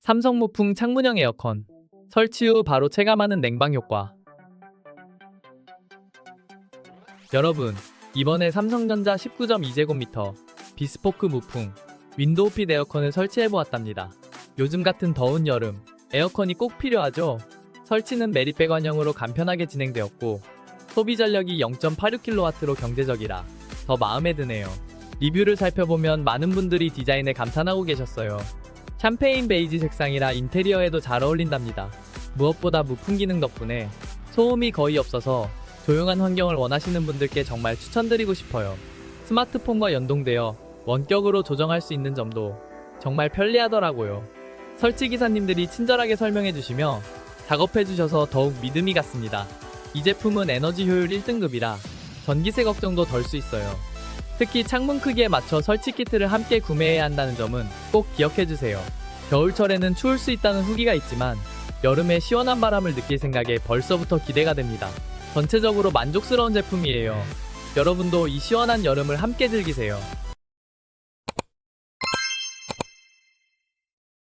삼성 무풍 창문형 에어컨. 설치 후 바로 체감하는 냉방 효과. 여러분, 이번에 삼성전자 19.2제곱미터 비스포크 무풍 윈도우핏 에어컨을 설치해 보았답니다. 요즘 같은 더운 여름, 에어컨이 꼭 필요하죠? 설치는 메리백관형으로 간편하게 진행되었고, 소비 전력이 0.86kW로 경제적이라 더 마음에 드네요. 리뷰를 살펴보면 많은 분들이 디자인에 감탄하고 계셨어요. 샴페인 베이지 색상이라 인테리어에도 잘 어울린답니다. 무엇보다 무풍 기능 덕분에 소음이 거의 없어서 조용한 환경을 원하시는 분들께 정말 추천드리고 싶어요. 스마트폰과 연동되어 원격으로 조정할 수 있는 점도 정말 편리하더라고요. 설치 기사님들이 친절하게 설명해 주시며 작업해 주셔서 더욱 믿음이 갔습니다. 이 제품은 에너지 효율 1등급이라 전기세 걱정도 덜 수 있어요. 특히 창문 크기에 맞춰 설치 키트를 함께 구매해야 한다는 점은 꼭 기억해 주세요. 겨울철에는 추울 수 있다는 후기가 있지만 여름에 시원한 바람을 느낄 생각에 벌써부터 기대가 됩니다. 전체적으로 만족스러운 제품이에요. 여러분도 이 시원한 여름을 함께 즐기세요.